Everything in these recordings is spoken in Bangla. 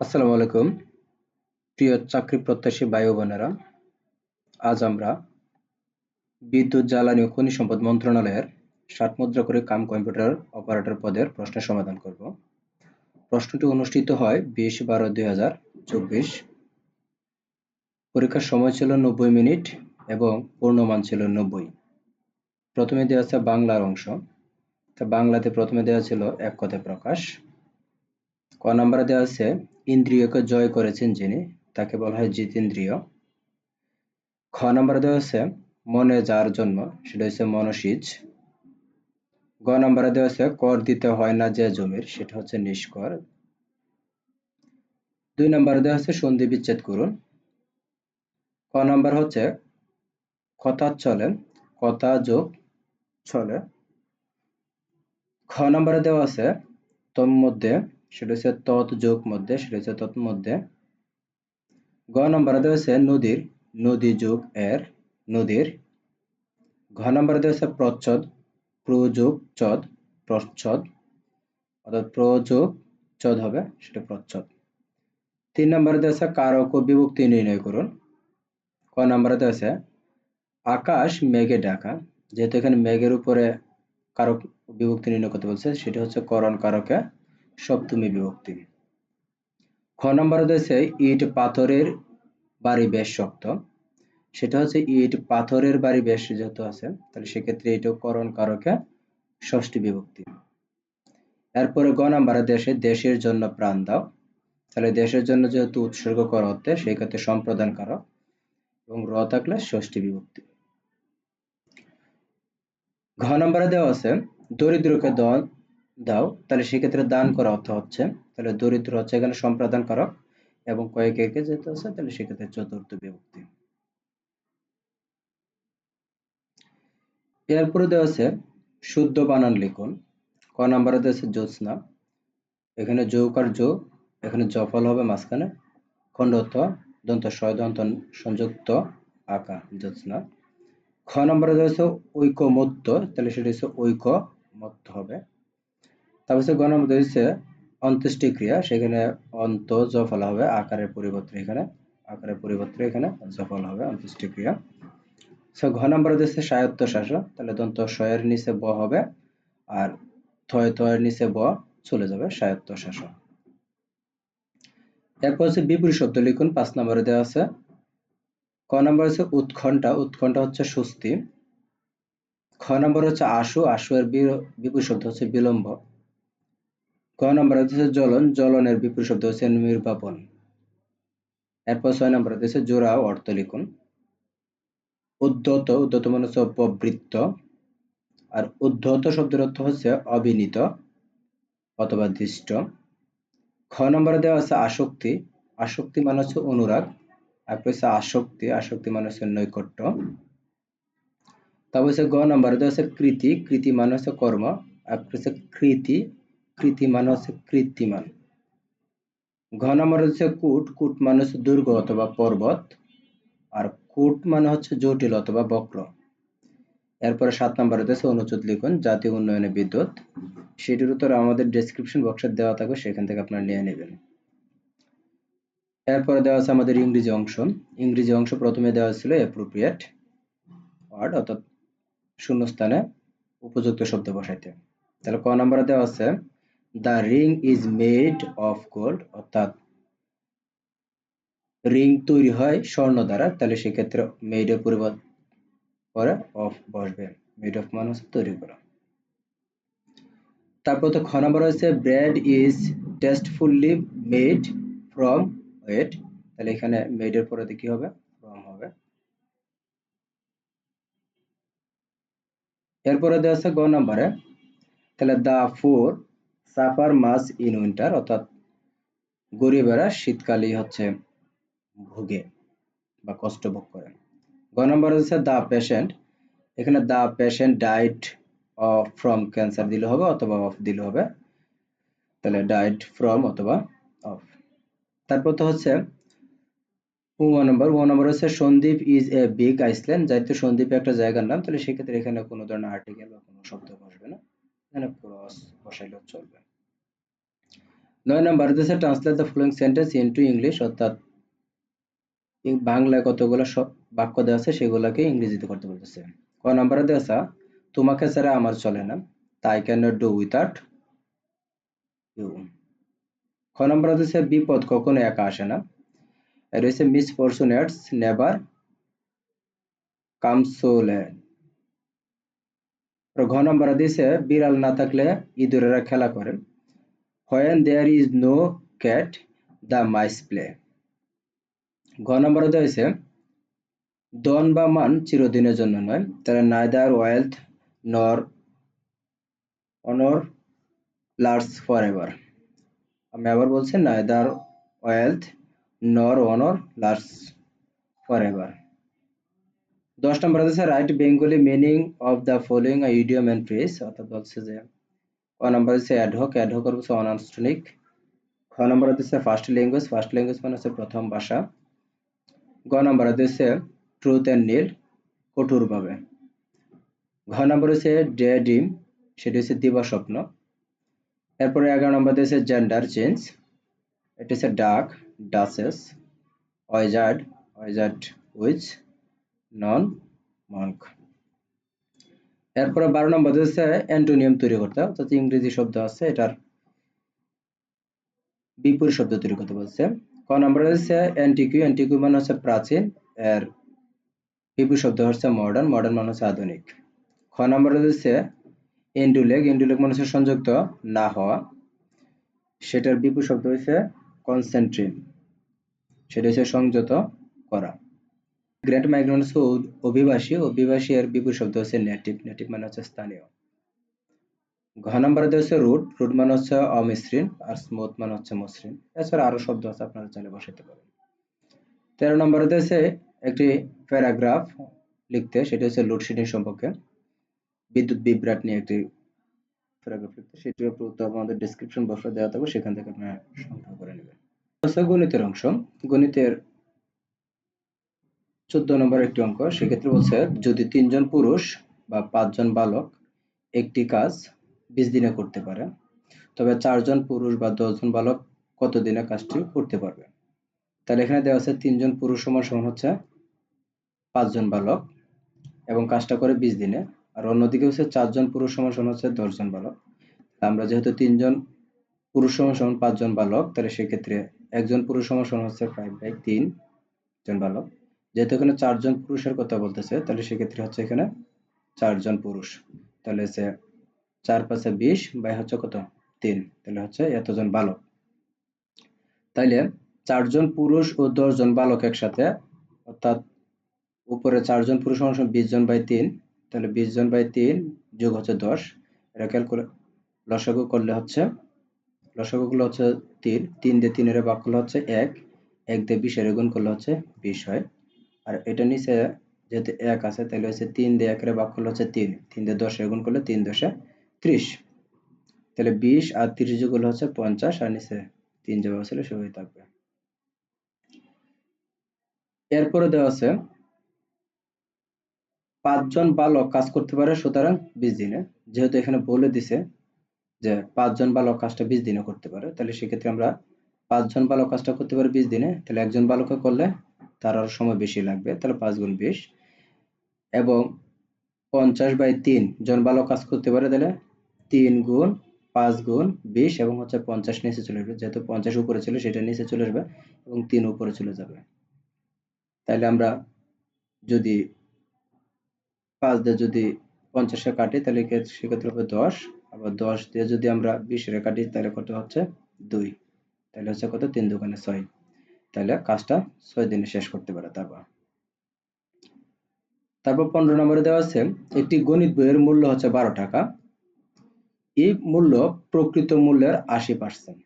আসসালামু আলাইকুম। প্রিয় চাকরি প্রত্যাশী বায়ু বোনেরা আজ আমরা বিদ্যুৎ, জ্বালানি ও খনি সম্পদ মন্ত্রণালয়ের ষাট মুদ্রা করে কাম কম্পিউটার অপারেটর পদের প্রশ্নের সমাধান করব। প্রশ্নটি অনুষ্ঠিত হয় বিশ বারো দুই হাজার চব্বিশ। পরীক্ষার সময় ছিল নব্বই মিনিট এবং পূর্ণমান ছিল নব্বই। প্রথমে দেওয়া আছে বাংলার অংশ। তা বাংলাতে প্রথমে দেওয়া ছিল এক কথায় প্রকাশ। ক নম্বরে দেওয়া আছে ইন্দ্রিয়কে জয় করেছেন যিনি, তাকে বলা হয় জিতেন্দ্রিয়। খ নম্বরে দেওয়া আছে মনে যার জন্ম, সেটা হচ্ছে মনসিজ। গ নম্বরে দেওয়া আছে কর দিতে হয় না যে জমির, সেটা হচ্ছে নিষ্কর। দুই নম্বরে দেওয়া আছে সন্ধি বিচ্ছেদ করুন। ক নম্বর হচ্ছে, কথা চলে, কথা যোগ চলে। খ নম্বরে দেওয়া আছে তোর মধ্যে সেটা হচ্ছে তৎ যোগ মধ্যে, সেটা হচ্ছে তৎ মধ্যে। গ নম্বরে হচ্ছে নদীর, নদী যোগ এর, নদীর। ঘ হচ্ছে প্রচ্ছদ, প্রযোগ চদ, প্রচ্ছদ। অর্থাৎ প্রযোগ চদ হবে, সেটা প্রচ্ছদ। তিন নম্বরে কারক বিভক্তি নির্ণয় করুন। ক নম্বরে আছে আকাশ মেঘে ঢাকা যেহেতু এখানে মেঘের উপরে কারক বিভক্তি নির্ণয় করতে বলছে, সেটা হচ্ছে করণ কারকে সপ্তমী বিভক্তি। খ নম্বরে রয়েছে ইট পাথরের বাড়ি বেশ শক্ত। সেটা হচ্ছে ইট পাথরের বাড়ি বেশ যেহেতু আছে, তাহলে সেক্ষেত্রে এটা করণ কারকে ষষ্ঠী বিভক্তি। এরপরে গ নাম্বারে দেশে দেশের জন্য প্রাণ দাও। তাহলে দেশের জন্য যেহেতু উৎসর্গ করা হতে সেই ক্ষেত্রে সম্প্রদান কারক এবং র থাকলে ষষ্ঠী বিভক্তি। ঘ নম্বরে দেওয়া আছে, দরিদ্রকে দাও, তাহলে সেক্ষেত্রে দান করা অর্থ হচ্ছে, তাহলে দরিদ্র হচ্ছে, এখানে সম্প্রদান করক এবং কয়েক একে যেতে আছে, তাহলে সেক্ষেত্রে চতুর্থ বিভক্তি। এরপরে দেওয়া আছে, শুদ্ধ বানান লিখুন। ক নাম্বারে দেওয়া আছে, জ্যোৎস্না। এখানে যৌকার যৌ এখানে জফল হবে মাঝখানে। খণ্ডত দন্ত শয় দন্ত সংযুক্ত আকা জ্যোৎস্না। খ নম্বরে দেওয়া আছে, ঐকমত্য, তাহলে সেটা হচ্ছে ঐকমত্য হবে। তারপর হচ্ছে গ নম্বর হচ্ছে অন্ত্যেষ্টিক্রিয়া, সেখানে অন্ত জফল হবে, আকারের পরিবর্তে এখানে, আকারের পরিবর্তে এখানে জফল হবে, অন্ত্যেষ্টিক্রিয়া। সো ঘ নম্বর হচ্ছে সায়ত্ত শাসন তাহলে দন্ত শয়ের নিচে ব হবে, আর থয় থয়ের নিচে ব চলে যাবে সায়ত্ত শাসন এরপর হচ্ছে বিপরীত শব্দ লিখুন, পাঁচ নম্বরে দেওয়া আছে, ক নম্বর হচ্ছে উৎকণ্ঠা উৎকণ্ঠা হচ্ছে স্বস্তি। খ নম্বর হচ্ছে আশু আশু এর বিপরীত শব্দ হচ্ছে বিলম্ব। ক নম্বর হচ্ছে জ্বলন, জ্বলনের বিপরীত শব্দ হচ্ছে নির্বাপন। এরপর ছয় নম্বর হচ্ছে জোড়া অর্থ লিখুন। উদ্ধত উদ্ধত মানে হচ্ছে উপবৃত্ত আর উদ্ধত শব্দের অর্থ হচ্ছে অবিনীত অথবা দৃষ্ট। খ নম্বরে দেওয়া আছে আসক্তি। আসক্তি মানে হচ্ছে অনুরাগ। আর হচ্ছে আসক্তি। আসক্তি মানে হচ্ছে নৈকট্য। তারপর হচ্ছে গ নম্বরে দেওয়া আছে কৃতি। কৃতি মানে হচ্ছে কর্ম। আর হচ্ছে কৃতি। কৃতি মানে হচ্ছে কৃত্রিমান ঘ নম্বর হচ্ছে কুট কুট মানে হচ্ছে দুর্গ অথবা পর্বত, আর কুট মানে হচ্ছে জটিল অথবা বক্র। এরপরে সাত নম্বর হচ্ছে অনুচ্ছেদ লিখুন, জাতীয় উন্নয়নে বিদ্যুৎ। সেটির উত্তর আমাদের ডেসক্রিপশন বক্সে দেওয়া থাকবে, সেখান থেকে আপনারা নিয়ে নেবেন। এরপরে দেওয়া আছে আমাদের ইংরেজি অংশ। ইংরেজি অংশ প্রথমে দেওয়া ছিল অ্যাপ্রোপ্রিয়েট ওয়ার্ড অর্থাৎ শূন্যস্থানে উপযুক্ত শব্দ বসাইতে। তাহলে ক নম্বরে দেওয়া আছে the ring is made of gold অর্থাৎ রিং তৈরি হয় স্বর্ণ দ্বারা। তাহলে সেক্ষেত্রে মেড এর পরিবর্তে পরে অফ বসবে। মেড অফ মানে হচ্ছে তৈরি করা। তারপর তো খ নম্বর হচ্ছে bread is tastefully made from wheat তাহলে এখানে মেড এর পরে কি হবে? ফ্রম হবে। এরপরে দেওয়া আছে গ নম্বরে। তাহলে the poor suffer most in winter, অর্থাৎ গরিবেরা শীতকালেই হচ্ছে ভোগে বা কষ্ট ভোগ করে। গ নম্বর হচ্ছে দ্য পেশেন্ট। এখানে the patient died of from cancer দিলে হবে অথবা অফ দিলে হবে। তাহলে ডাইড ফ্রম অথবা অফ। তারপর তো হচ্ছে ওয়ান নম্বর। ওয়ান নম্বর হচ্ছে Sandwip is a big island. যেহেতু সন্দীপ একটা জায়গার নাম, তাহলে সেক্ষেত্রে এখানে কোনো ধরনের আর্টিকেল বা কোনো শব্দ বসবে না। এখানে ক্রস বসাইলেও চলবে। নয় নম্বর দিয়েছে translate the following sentence into English অর্থাৎ বাংলায় কতগুলো বাক্য দেওয়া আছে, সেগুলোকে ইংরেজিতে করতে বলতেছে। ক নম্বরে দেওয়া তোমাকে ছাড়া আমার চলে না, তাই can not do without you খ নম্বরে দিয়েছে বিপদ কখনো একা আসে না। রয়েছে মিসফরচুনেটস নেভার কামসোলেন ঘ নম্বরে দিয়েছে বিড়াল না থাকলে ইঁদুরেরা খেলা করে। When there is no cat the mice play ঘ নম্বরে হয়েছে দন বা মান চিরদিনের জন্য নয় তাহলে নাইদার ওয়েলথ নর অনর লার্স ফর এভার আমি আবার বলছি নাইদার ওয়েলথ নর অনর লার্স ফর এভার দশ নম্বর আছে write Bengali meaning of the following idiom and phrase অর্থাৎ বলছে যে ক নম্বর হচ্ছে অ্যাডহক অ্যাডহক হচ্ছে অনানুষ্ঠানিক খ নম্বর হচ্ছে ফার্স্ট ল্যাঙ্গুয়েজ ফার্স্ট ল্যাঙ্গুয়েজ মানে হচ্ছে প্রথম ভাষা গ নম্বর হচ্ছে ট্রুথ অ্যান্ড নীল কঠোরভাবে ঘ নম্বর হচ্ছে ডে ডিম সেটি হচ্ছে দিবা স্বপ্ন এরপরে এগারো নম্বর হচ্ছে জেন্ডার চেঞ্জ এটা হচ্ছে ডাক ডাসেস অয়জার্ড অয়জার্ড উইচ নন মঙ্ক এরপরে বারো নম্বর হচ্ছে অ্যান্টোনিয়াম তৈরি করতে অর্থাৎ ইংরেজি শব্দ আছে, এটার বিপরীত শব্দ তৈরি করতে বলছে। ক নম্বর হচ্ছে অ্যান্টিকিউ অ্যান্টিকিউ মানে হচ্ছে প্রাচীন, এর বিপরীত শব্দ হচ্ছে মডার্ন মডার্ন মানে হচ্ছে আধুনিক। খ নম্বর হচ্ছে এন্ডুলেগ এন্ডুলেগ মানে হচ্ছে সংযুক্ত, না হওয়া। সেটার বিপরীত শব্দ হচ্ছে কনসেন্ট্রিন সেটা হচ্ছে সংযত করা। গ্রেট মাইগ্রেন্ট হচ্ছে অভিবাসী অভিবাসী এর বিপরীত শব্দ হচ্ছে নেটিভ নেটিভ মানে হচ্ছে স্থানীয়। ঘ নম্বরে হচ্ছে রুট রুট মানে হচ্ছে অমসৃণ আর স্মুথ মানে হচ্ছে মসৃণ। এছাড়া আরও শব্দ আছে, আপনারা চাইলে বসাতে পারেন। তেরো নম্বরে হচ্ছে একটি প্যারাগ্রাফ লিখতে, সেটা হচ্ছে লোডশেডিং সম্পর্কে। বিদ্যুৎ বিভ্রাট নিয়ে একটি প্যারাগ্রাফ লিখতে, সেটির উত্তর আমাদের ডেসক্রিপশন বক্সে দেওয়া থাকবে, সেখান থেকে আপনারা সংগ্রহ করে নেবেন। গণিতের অংশ। গণিতের চোদ্দ নম্বর একটি অঙ্ক, সেক্ষেত্রে বলছে, যদি তিনজন পুরুষ বা পাঁচজন বালক একটি কাজ বিশ দিনে করতে পারে, তবে চারজন পুরুষ বা দশজন বালক কত দিনে কাজটি করতে পারবে? তাহলে এখানে দেওয়া আছে, তিনজন পুরুষ সমান সমান হচ্ছে পাঁচজন বালক এবং কাজটা করে বিশ দিনে। আর অন্যদিকে হচ্ছে, চারজন পুরুষ সমান সমান হচ্ছে দশজন বালক। আমরা যেহেতু তিনজন পুরুষ সমান সমান পাঁচজন বালক, তাহলে সেক্ষেত্রে একজন পুরুষ সমান সমান হচ্ছে ফাইভ বাই তিন জন বালক। যেহেতু এখানে চারজন পুরুষের কথা বলতেছে, তাহলে সেক্ষেত্রে হচ্ছে এখানে চারজন পুরুষ। তাহলে হচ্ছে চার পাঁচে বিশ, বাই হচ্ছে কত? তিন। তাহলে হচ্ছে এতজন বালক। তাইলে চারজন পুরুষ ও দশজন বালক একসাথে, অর্থাৎ উপরে চারজন পুরুষ মানুষ বিশ জন বাই তিন, তাহলে বিশ জন বাই তিন যোগ হচ্ছে দশ। এটা ক্যালকুলেট লসাগু করলে হচ্ছে, লসাগু হচ্ছে তিন। তিন দিয়ে তিনের ভাগ করলে হচ্ছে এক। এক দিয়ে বিশের গুণ করলে হচ্ছে বিশ হয়। আর এটা নিচে যেহেতু এক আছে, তাহলে হচ্ছে তিন দিয়ে একের ভাগ করলে হচ্ছে তিন। তিন দিয়ে দশের গুণ করলে তিন দশে ত্রিশ। তাহলে বিশ আর তিরিশ যোগ হচ্ছে পঞ্চাশ আর নিচে তিন যেভাবে ছিল সেভাবেই থাকবে। এরপরে দেওয়া আছে, পাঁচজন বালক কাজ করতে পারে সুতরাং বিশ দিনে। যেহেতু এখানে বলে দিছে যে পাঁচজন বালক কাজটা বিশ দিনে করতে পারে, তাহলে সেক্ষেত্রে আমরা পাঁচজন বালক কাজটা করতে পারে বিশ দিনে, তাহলে একজন বালকে করলে তার আরও সময় বেশি লাগবে, তাহলে পাঁচ গুণ বিশ। এবং পঞ্চাশ বাই তিন, জন বালক কাজ করতে পারে তাহলে তিন গুণ, পাঁচ গুণ বিশ এবং হচ্ছে পঞ্চাশ নিচে চলে আসবে। যেহেতু পঞ্চাশ উপরে ছিল, সেটা নিচে চলে আসবে এবং তিন উপরে চলে যাবে। তাহলে আমরা যদি পাঁচ দিয়ে যদি পঞ্চাশে কাটি, তাহলে সেক্ষেত্রে হবে দশ। আবার দশ দিয়ে যদি আমরা বিশের কাটি, তাহলে কত হচ্ছে? দুই। তাহলে হচ্ছে কত? তিন দোকানে ছয়। তাহলে কাজটা ছয় দিনে শেষ করতে পারে তারপর। তারপর পনেরো নম্বরে দেওয়া আছে, একটি গণিত বইয়ের মূল্য হচ্ছে বারো টাকা। এই মূল্য প্রকৃত মূল্যের আশি পার্সেন্ট।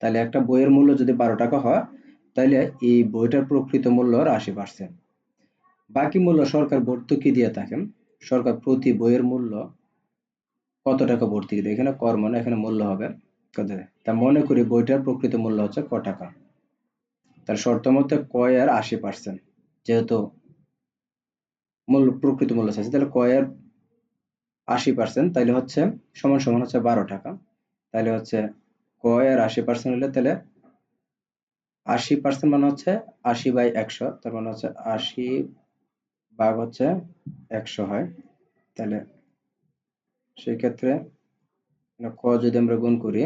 তাহলে একটা বইয়ের মূল্য যদি বারো টাকা হয়, তাহলে এই বইটার প্রকৃত মূল্যর আশি পার্সেন্ট। বাকি মূল্য সরকার ভর্তুকি দিয়ে থাকেন সরকার প্রতি বইয়ের মূল্য কত টাকা ভর্তুকি দেয়? এখানে কর মানে এখানে মূল্য হবে কত? তা মনে করি বইটার প্রকৃত মূল্য হচ্ছে ক টাকা। তার শর্ত মতে কয়ের আশি পার্সেন্ট যেহেতু মূল্য প্রকৃত মূল্য চাইছে, তাহলে কয়ের আশি পার্সেন্ট তাহলে হচ্ছে সমান সমান হচ্ছে বারো টাকা। তাহলে হচ্ছে ক ক এর আশি পার্সেন্ট হলে তাহলে আশি পার্সেন্ট মানে হচ্ছে আশি বাই একশো, তার মানে হচ্ছে আশি ভাগ হচ্ছে একশো হয়। তাহলে সেই ক্ষেত্রে ক যদি আমরা গুণ করি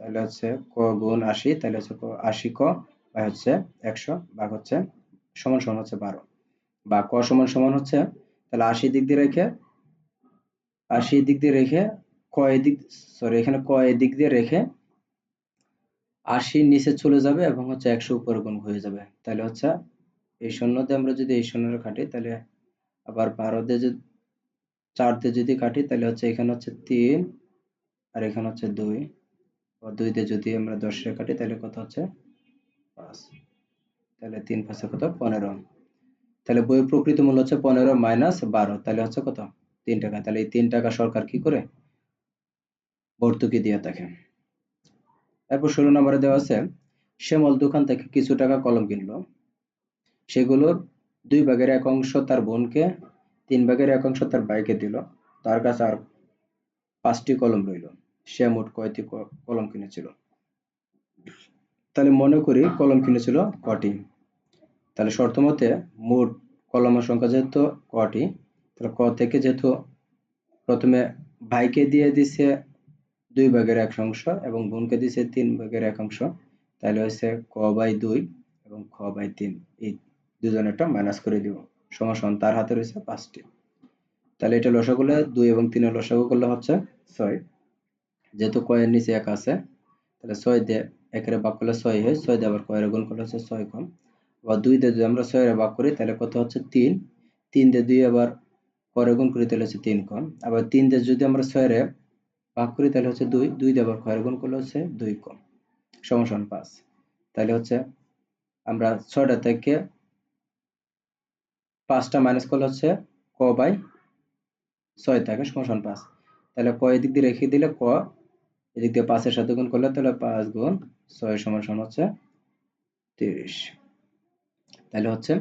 তাহলে হচ্ছে ক গুণ আশি, তাহলে হচ্ছে আশি ক বা হচ্ছে একশো ভাগ হচ্ছে সমান সমান হচ্ছে বারো। বা ক সমান সমান হচ্ছে, তাহলে আশি দিক দিয়ে রেখে, আশি দিক দিয়ে রেখে ক এদিক সরি এখানে ক দিক দিয়ে রেখে আশির নিচে চলে যাবে এবং হচ্ছে একশো উপরে গুণ হয়ে যাবে। তাহলে হচ্ছে এই শূন্যতে আমরা যদি এই শূন্যটা কাটি, তাহলে আবার বারো দিয়ে যদি, চার দিয়ে যদি কাটি, তাহলে হচ্ছে এখানে হচ্ছে তিন আর এখানে হচ্ছে দুই। দুই দিয়ে যদি আমরা দশে কাটি, তাহলে কত হচ্ছে? পাঁচ। তাহলে তিন পাঁচে কত? পনেরো। তাহলে বই প্রকৃত মূল্য হচ্ছে পনেরো মাইনাস বারো। তাহলে হচ্ছে কত? তিন টাকা। তাহলে এই তিন টাকা সরকার কি করে? ভর্তুকি দিয়ে থাকে। এরপর ষোলো নম্বরে দেওয়া আছে শ্যামল দোকান থেকে কিছু টাকা কলম কিনলো। সেগুলোর দুই ভাগের এক অংশ তার বোনকে, তিন ভাগের এক অংশ তার ভাইকে দিল। তার কাছে আর পাঁচটি কলম রইল। সে মোট কয়টি কলম কিনেছিল? তাহলে মনে করি কলম কিনেছিল কটি? তাহলে শর্ত মতে মোট কলমের সংখ্যা যেহেতু কটি তাহলে ক থেকে যেহেতু প্রথমে ভাইকে দিয়ে দিছে দুই ভাগের এক অংশ এবং বোনকে দিছে তিন ভাগের এক অংশ তাহলে হচ্ছে ক বাই দুই এবং খ বাই তিন। এই দুজনেরটা মাইনাস করে দিব। সমান তার হাতে রয়েছে পাঁচটি। তাহলে এটা লসাগুলো দুই এবং তিনের লসাগু করলে হচ্ছে ছয়। যেহেতু কয়ের নিচে এক আছে, তাহলে ছয় দিয়ে একের ভাগ করলে ছয় হয়, ছয় দিয়ে আবার কয়ের গুণ করলে হচ্ছে ছয় কম। বা দুই দিয়ে যদি আমরা ছয়ের ভাগ করি, তাহলে কত হচ্ছে তিন। তিন দিয়ে দুই আবার পরে গুণ করি, তাহলে হচ্ছে তিন কম। আবার তিন দিয়ে যদি আমরা ছয়ের ভাগ করি, তাহলে হচ্ছে দুই। দুই দিয়ে আবার কয়ের গুণ করলে হচ্ছে দুই কম। সমান পাঁচ। তাহলে হচ্ছে আমরা ছয়টা থেকে পাঁচটা মাইনাস করলে হচ্ছে ক বাই ছয় থাকে সমান পাঁচ। তাহলে ক এদিক দিয়ে রেখে দিলে ক এদিক দিয়ে পাঁচের সাথে গুণ করলে তাহলে পাঁচ গুণ ছয় সমান সমান হচ্ছে তিরিশ। তাহলে হচ্ছে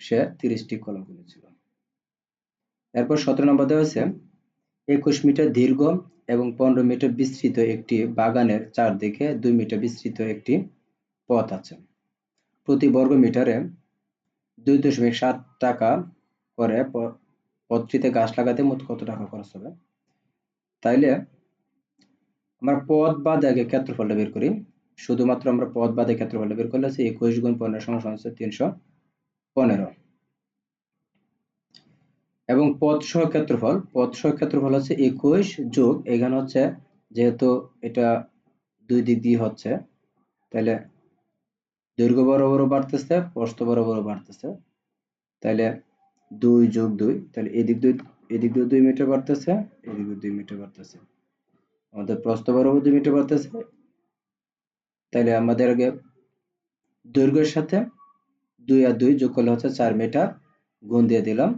সে তিরিশটি কলম কিনেছিল এরপর সতেরো নম্বর দেওয়া হয়েছে, একুশ মিটার দীর্ঘ এবং পনেরো মিটার বিস্তৃত একটি বাগানের চারদিকে দুই মিটার বিস্তৃত একটি পথ আছে। প্রতি বর্গ মিটারে দুই দশমিক সাত টাকা করে পথটিতে গাছ লাগাতে মোট কত টাকা খরচ হবে? তাইলে আমরা পদ বাদে আগে ক্ষেত্রফলটা বের করি। শুধুমাত্র আমরা পদ বাদে ক্ষেত্রফলটা বের করলে আছে একুশ গুণ পনেরো সমান হচ্ছে তিনশো পনেরো। এবং পদ সহ ক্ষেত্রফল, পদ সহ ক্ষেত্রফল হচ্ছে একুশ যোগ, এখানে হচ্ছে যেহেতু এটা দুই দিক দিয়ে হচ্ছে, তাহলে দৈর্ঘ্য বড় বাড়তেছে, প্রস্থ বড় বাড়তেছে, তাহলে দুই যোগ দুই, তাহলে এদিক দুই, এদিক দিয়ে দুই মিটার বাড়তেছে, এদিক দুই মিটার বাড়তেছে। আমাদের প্রস্থ বরাবর দুই মিটার বাড়তেছে তাহলে আমাদের আগে দৈর্ঘ্যের সাথে দুই আর দুই যোগ করলে হচ্ছে চার মিটার গুণ দিয়ে দিলাম।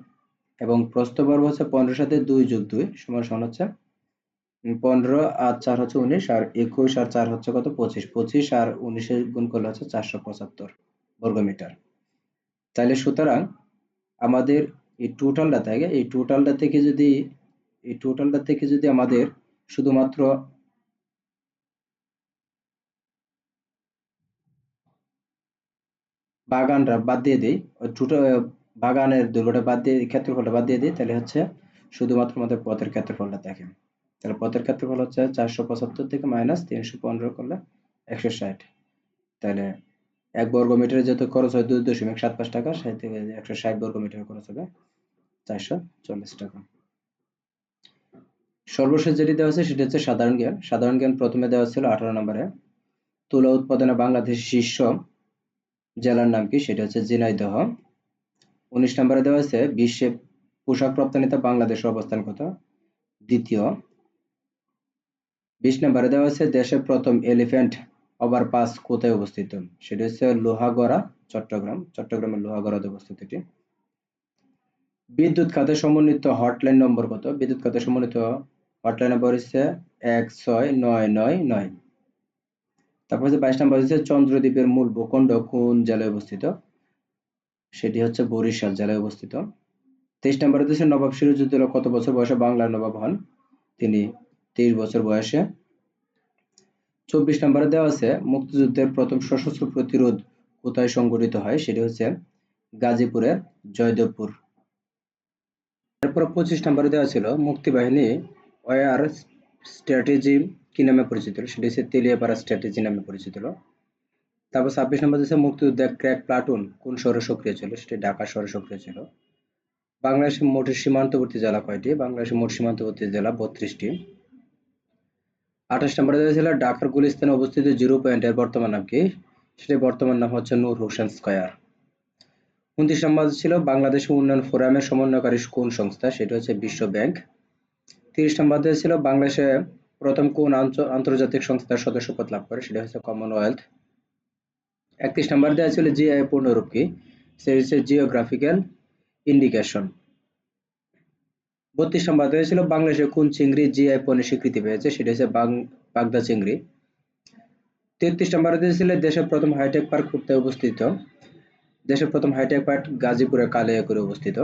এবং প্রস্থ বরাবর হচ্ছে পনেরোর সাথে দুই যোগ দুই সমান সমান হচ্ছে পনেরো আর চার হচ্ছে উনিশ, আর একুশ আর চার হচ্ছে কত? পঁচিশ। পঁচিশ আর উনিশে গুণ করলে হচ্ছে চারশো পঁচাত্তর বর্গমিটার তাহলে সুতরাং আমাদের এই টোটালটা থাকে, এই টোটালটা থেকে যদি, এই টোটালটা থেকে যদি আমাদের শুধুমাত্র বাগানটা বাদ দিয়ে দিই টোটাল বাগানের দৈর্ঘ্যটা বাদ দিয়ে, ক্ষেত্রফলটা বাদ দিয়ে দিই, তাহলে হচ্ছে শুধুমাত্র আমাদের পথের ক্ষেত্রফলটা দেখেন। তাহলে পথের ক্ষেত্রফল হচ্ছে চারশো পঁচাত্তর থেকে মাইনাস তিনশো পনেরো করলে একশো ষাট। তাহলে এক বর্গ মিটারে যত খরচ হয় দুই দশমিক সাত পাঁচ টাকা, সেই থেকে একশো ষাট বর্গ মিটার খরচ হবে চারশো চল্লিশ টাকা। সর্বশেষ যেটি দেওয়া আছে সেটি হচ্ছে সাধারণ জ্ঞান। সাধারণ জ্ঞান প্রথমে দেওয়া ছিল আঠারো নম্বরে। তুলা উৎপাদনে বাংলাদেশ শীর্ষ জেলার নাম কি? সেটা হচ্ছে ঝিনাইদহ। উনিশ নম্বরে দেওয়া আছে বিশ্বে পোশাক রপ্তানিতে বাংলাদেশের অবস্থান কত? দ্বিতীয়। বিশ নম্বরে দেওয়া আছে দেশের প্রথম এলিফ্যান্ট ওভারপাস কোথায় অবস্থিত? সেটা হচ্ছে লোহাগড়া, চট্টগ্রাম। চট্টগ্রামের লোহাগড়াতে অবস্থিত এটি। বিদ্যুৎ খাতে সমন্বিত হটলাইন নম্বর কত? বিদ্যুৎ খাতে সমন্বিত হটলাইন নম্বর হচ্ছে এক ছয় নয় নয় নয়। তারপর হচ্ছে বাইশ নম্বর হচ্ছে চন্দ্রদ্বীপের মূল ভূখণ্ড কোন জেলায় অবস্থিত? সেটি হচ্ছে বরিশাল জেলায় অবস্থিত। তেইশ নম্বর হচ্ছে নবাব সিরাজউদ্দৌলা কত বছর বয়সে বাংলার নবাব হন? তিনি তেইশ বছর বয়সে। চব্বিশ নম্বরে দেওয়া আছে, মুক্তিযুদ্ধের প্রথম সশস্ত্র প্রতিরোধ কোথায় সংগঠিত হয়? সেটি হচ্ছে গাজীপুরের জয়দেবপুর। এরপর পঁচিশ নম্বরে দেওয়া ছিল মুক্তিবাহিনী ওয়ার স্ট্র্যাটেজি কি নামে পরিচিত? সেটি হচ্ছে তেলিয়াপাড়া স্ট্র্যাটেজি নামে পরিচিত। তারপর ছাব্বিশ নম্বর দিচ্ছে মুক্তিযুদ্ধে ক্র্যাক প্লাটুন, কোন শহরে সক্রিয় ছিল? সেটি ঢাকা শহরে সক্রিয় ছিল। বাংলাদেশের মোট সীমান্তবর্তী জেলা কয়টি? বাংলাদেশের মোট সীমান্তবর্তী জেলা বত্রিশটি। আঠাশ নম্বরে দেওয়া ছিল ঢাকার গুলিস্তানে অবস্থিত জিরো পয়েন্টের বর্তমান নাম কি? সেটি বর্তমান নাম হচ্ছে নূর হোসেন স্কয়ার। উনত্রিশ নম্বর ছিল বাংলাদেশ উন্নয়ন ফোরামের সমন্বয়কারী কোন সংস্থা? সেটি হচ্ছে বিশ্ব ব্যাংক। তিরিশ নম্বর দেওয়া ছিল, বাংলাদেশে প্রথম কোন আন্তর্জাতিক সংস্থার সদস্যপদ লাভ করে? সেটা হচ্ছে কমনওয়েলথ একত্রিশ নম্বর দেওয়া ছিল জিআই পূর্ণরূপ কি? সেটি হচ্ছে জিওগ্রাফিক্যাল ইন্ডিকেশন বত্রিশ নম্বর দেওয়া ছিল, বাংলাদেশে কোন চিংড়ি জিআই পণ্যের স্বীকৃতি পেয়েছে? সেটা হচ্ছে বাগদা চিংড়ি। তেত্রিশ নম্বর নম্বরে দিয়েছিল দেশের প্রথম হাইটেক পার্ক কোথায় অবস্থিত? দেশের প্রথম হাইটেক পার্ক গাজীপুরে কালিয়াকুরে অবস্থিত।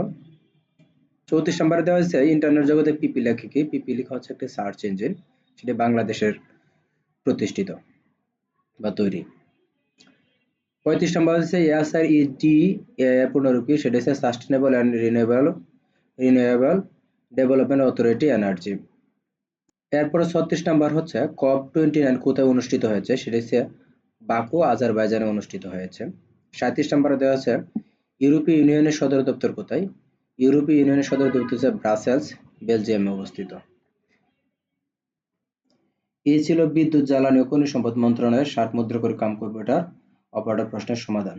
চৌত্রিশ নম্বরে দেওয়া হয়েছে, ইন্টারনেট জগতে পিপি লেখে কি? পিপি লেখা হচ্ছে একটা সার্চ ইঞ্জিন, সেটি বাংলাদেশের প্রতিষ্ঠিত বা তৈরি। পঁয়ত্রিশ নম্বর হচ্ছে এসআর এর পুনরূপী সেটা হচ্ছে sustainable and renewable renewable development authority energy. এরপরে ছত্রিশ নাম্বার হচ্ছে, কপ টোয়েন্টি নাইন কোথায় অনুষ্ঠিত হয়েছে? সেটা হচ্ছে বাকু, আজারবাইজানে অনুষ্ঠিত হয়েছে। সাঁত্রিশ নাম্বারে দেওয়া আছে ইউরোপীয় ইউনিয়নের সদর দপ্তর কোথায়? ইউরোপীয় ইউনিয়নের সদর দপ্তর হচ্ছে ব্রাসেলস, বেলজিয়ামে অবস্থিত। এই ছিল বিদ্যুৎ, জ্বালানি ও খনিজ সম্পদ মন্ত্রণালয়ের ষাট মুদ্রা করে কাম করবে এটা অপারেটর প্রশ্নের সমাধান।